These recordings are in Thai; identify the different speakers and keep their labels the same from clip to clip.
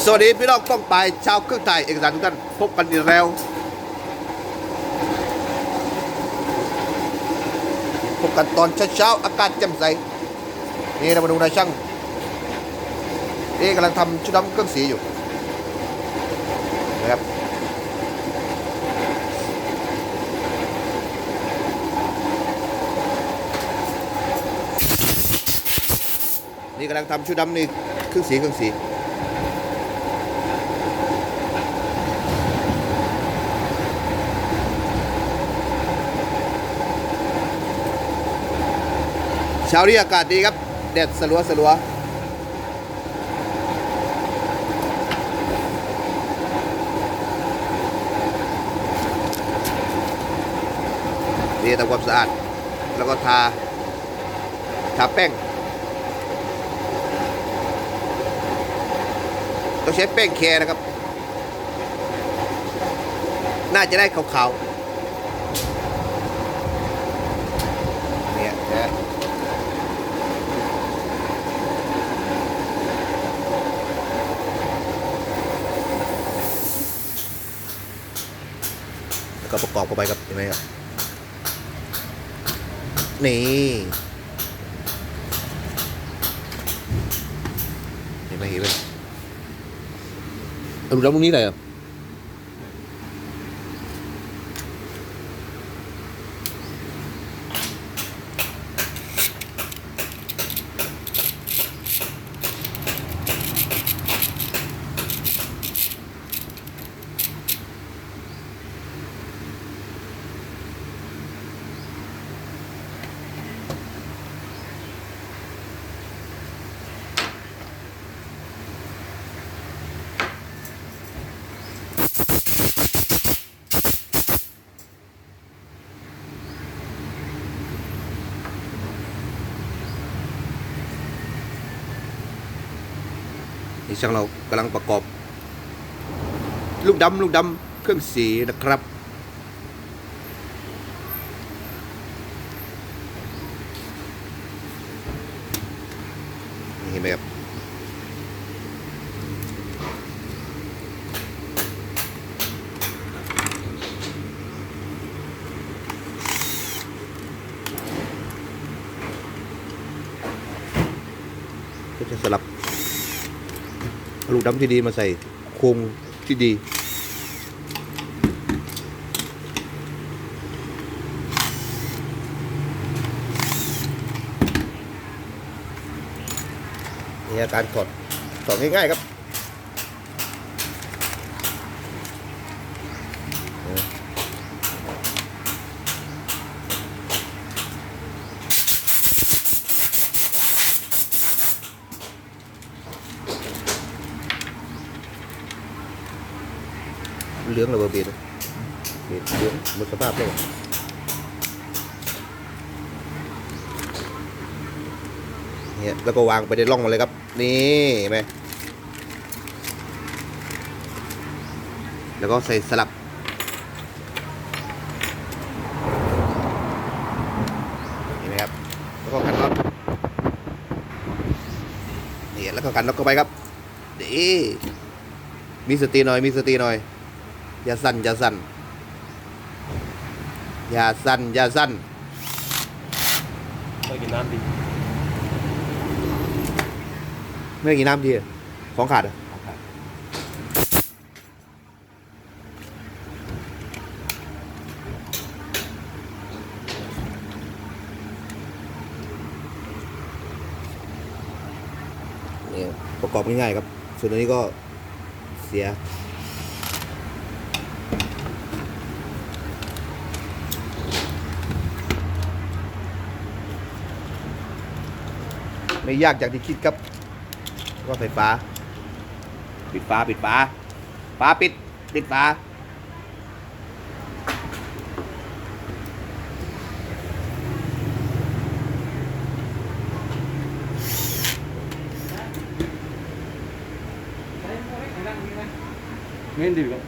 Speaker 1: สวัสดีพี่น้องต้องไปชาวเครื่องไทยเอกสารทุกท่านพบกันอีกแล้ว พบกันตอนเช้าๆอากาศแจ่มใส นี่เรามาดูนายช่าง เอ๊กำลังทำชุดดำเครื่องสีอยู่นะครับนี่กำลังทำชุดดำนี่เครื่องสีเครื่องสี เช้านี้อากาศดีครับแดดสลัวสลัวนี่ทำความสะอาด แล้วก็ทา ทาแป้ง ต้องใช้แป้งแคร์นะครับ น่าจะได้ขาวๆเนี่ยนะ แล้ว ก็ประกอบเข้าไปครับเห็นไหมครับนี่เห็นไหมเห็นไหมเอาดูแล้วตรงนี้อะไรอะ ที่ช่างเรากำลังประกอบ ลูกดำลูกดำเครื่องสีนะครับ เห็นไหมครับ ก็จะสลับเอา ลูกดำที่ดีมาใส่โครงที่ดี นี่การถอดถอดง่ายๆครับ เหลืองระเบิดเบียดเบียดเหลืองหมดสภาพเลยเนี่ยแล้วก็วางไปในร่องมาเลยครับ นี่เห็นไหมแล้วก็ใส่สลับเห็นไหมครับ แล้วก็ขันน็อตนี่แล้วก็ขันน็อตเข้าไปครับดีมีสติหน่อย มีสติหน่อย อย่าสั่นอย่าสั่นอย่าสั่นอย่าสั่น
Speaker 2: ไปกินน้ำดิ
Speaker 1: ไม่ได้กินน้ำทีของขาดเหรอนี่ประกอบง่ายๆครับ ส่วนตัวนี้ก็เสีย ไม่ยากอย่างที่คิดครับ ก็ไฟฟ้า ปิดฟ้าปิดฟ้าฟ้าปิดปิดฟ้า
Speaker 2: เงินดีกว่า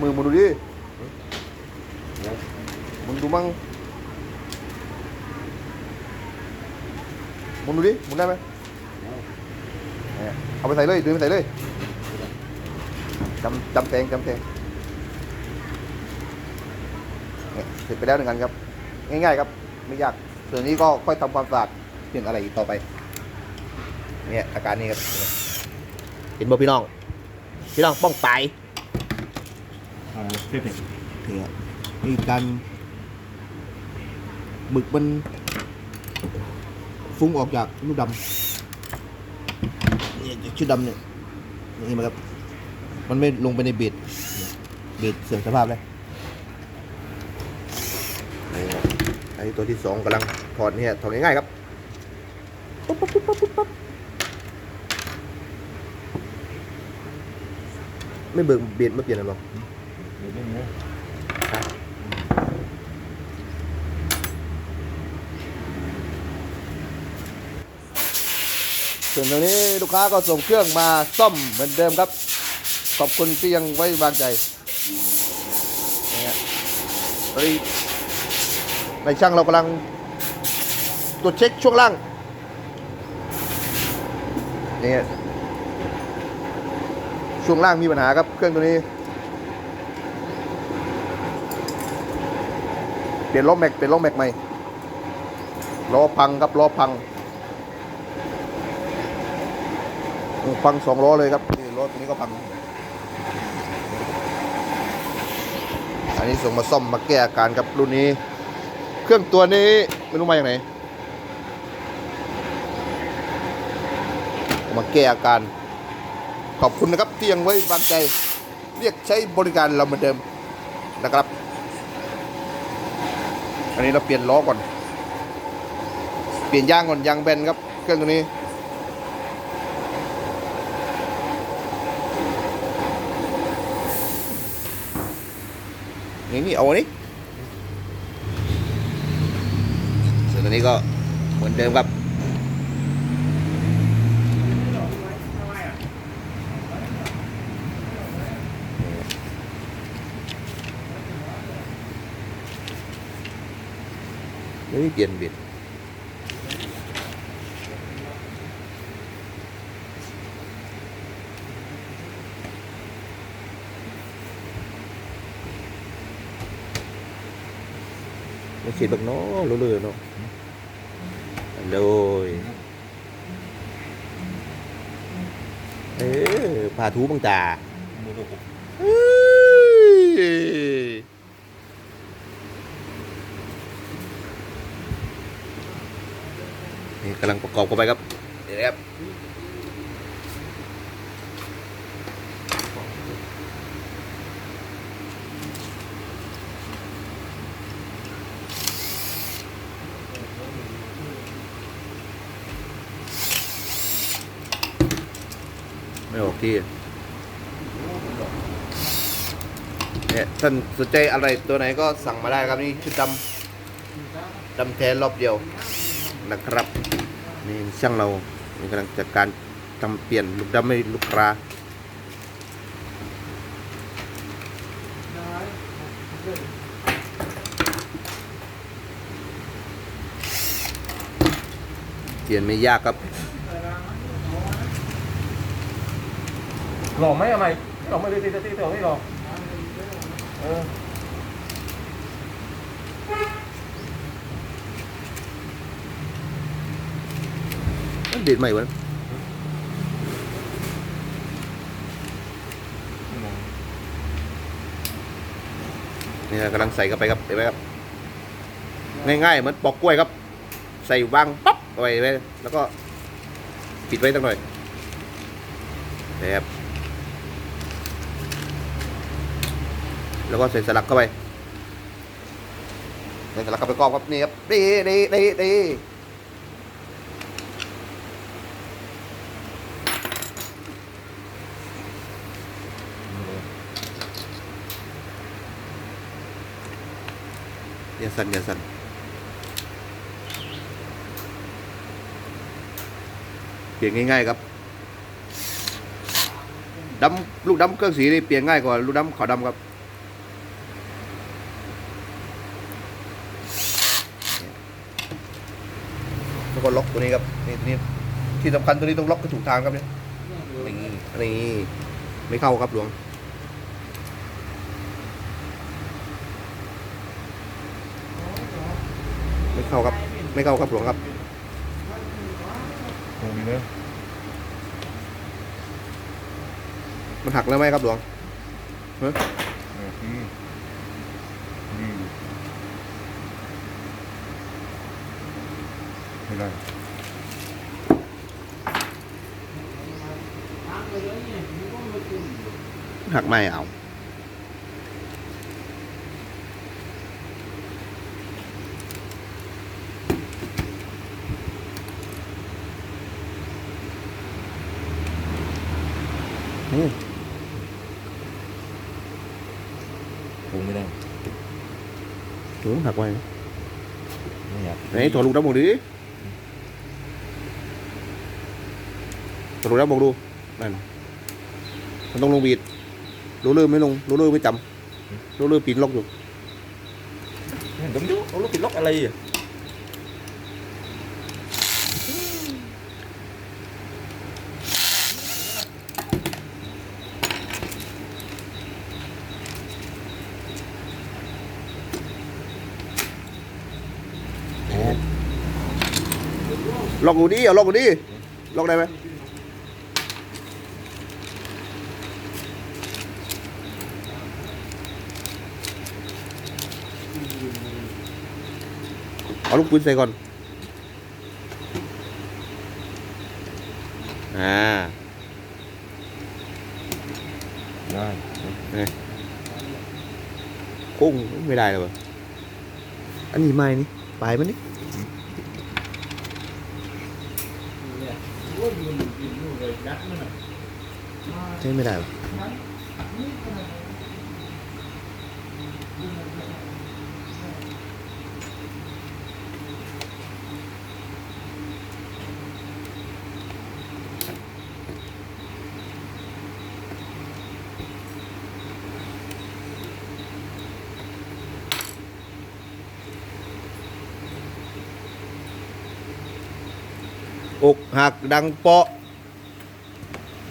Speaker 1: มือมึงดูดิมึงดูมั่ง หมุนดูดิหมุน ได้ไหมเนี่ยเอาไปใส่เลยดึงไปใส่เลยจำจำแทงจำแทงเนี่ยเสร็จไปแล้วหนึ่งอันครับ ง่ายๆครับ ไม่ยากส่วนนี้ก็ค่อยทำความสะอาดเรื่องอะไรอีกต่อไป เนี่ยอาการนี้ครับ เห็นบ่พี่น้อง พี่น้องป้องไป
Speaker 2: อ่าเพ่เพ่
Speaker 1: เนี่ยนี่การหมึกมัน ฟุ้งออกจากลูกดำนี่ชุดดำเนี่ยนี่มาครับมันไม่ลงไปในเบ็ดเบ็ดเสื่อมสภาพเลยนี่ครับไอ้ตัวที่สองกำลังถอดเนี่ยถอดง่ายๆครับปุ๊บปุ๊บปุ๊บปุ๊บปุ๊บไม่เบิกเบ็ดไม่เปลี่ยนหรอ
Speaker 2: เดี๋ยวเรื่องนี้
Speaker 1: ส่วนตรงนี้ลูกค้าก็ส่งเครื่องมาซ่อมเหมือนเดิมครับ ขอบคุณที่ยังไว้วางใจนี่ฮะเฮ้ยในช่างเรากำลังตรวจเช็คช่วงล่างนี่ฮะช่วงล่างมีปัญหาครับเครื่องตัวนี้ เปลี่ยนล้อแม็กเปลี่ยนล้อแม็กใหม่ล้อพังครับล้อพัง พังสองล้อเลยครับนี่รถตัวนี้ก็พัง อันนี้ส่งมาซ่อมมาแก้อาการครับรุ่นนี้ เครื่องตัวนี้ไม่รู้มาจากไหนมาแก้อาการ ขอบคุณนะครับที่ยังไว้วางใจ เรียกใช้บริการเราเหมือนเดิมนะครับ อันนี้เราเปลี่ยนล้อก่อน เปลี่ยนยางก่อนยางแบนครับ เครื่องตัวนี้ นี่นี่เอาอันนี้ส่วนตัวนี้ก็เห มือนเดิมครับนี่เปลี่ยนบิดบักน้อรู้เลยเนาะเลยเออพาทูบังตาเฮ้ยนี่กำลังประกอบเข้าไปครับ เดี๋ยวนะครับ ไม่ออกที่เนี่ยท่านสนใจอะไรตัวไหนก็สั่งมาได้ครับนี่ชุดดำดำแทนรอบเดียวนะครับ นี่ช่างเรานี่กำลังจัดการทำเปลี่ยนลูกดำให้ลูกค้าเปลี่ยนไม่ยากครับ
Speaker 2: หล่อไหมเอาไหมหล่อไม่ได้ตีตีตีตีไม่หล่อเออ
Speaker 1: เด็ดใหม่วะนี่กำลังใส่เข้าไปครับเห็นไหมครับ ง่ายๆเหมือนปอกกล้วยครับ ใส่วางปั๊บเอาไว้ไว้แล้วก็ปิดไว้ตั้งหน่อยนะครับ แล้วก็ใส่สลักเข้าไปใส่สลักเข้าไปกรอบครับนี่ครับดีดีดีดีอย่าสั่นอย่าสั่นเปลี่ยนง่ายๆครับดำลูกดำเครื่องสีนี่เปลี่ยนง่ายกว่าลูกดำขาวดำครับ
Speaker 2: ต
Speaker 1: แล้วก็ล็อกตัวนี้ครับนี่นี่ที่สำคัญตัวนี้ต้องล็อกให้ถูกทางครับเนี่ยนี่นี่ไม่เข้าครับหลวงไม่เข้าครับ ไม่เข้าครับหลวงครับ
Speaker 2: ตรงนี้นะ
Speaker 1: มันหักแล้วไหมครับหลวง
Speaker 2: เออที่นี่ ไม่ได้
Speaker 1: หักไม่เอา
Speaker 2: ปรุงไม่ได้
Speaker 1: หลวงหักไว้
Speaker 2: ไม่อยาก
Speaker 1: ไหนถอดลูกดับบอกดิถอดลูกดับบอกดูนั่นมันต้องลงบีดรู้เรื่องไม่ลงรู้เรื่องไม่จำรู้เรื่องปีนล็อกอยู่
Speaker 2: เห็นผมดูเอาลูกปิดล็อกอะไรอะ
Speaker 1: ล็อกกูดิเอาล็อกกูดิล็อกได้ไหม ลูกปืนใส่ก่อน อ่า
Speaker 2: ได้
Speaker 1: กุ้งไม่ได้เลยวะอันนี้ไม่นี่ปลายมันนี่ใช่ไม่ได้วะ อกหักดังเปาะ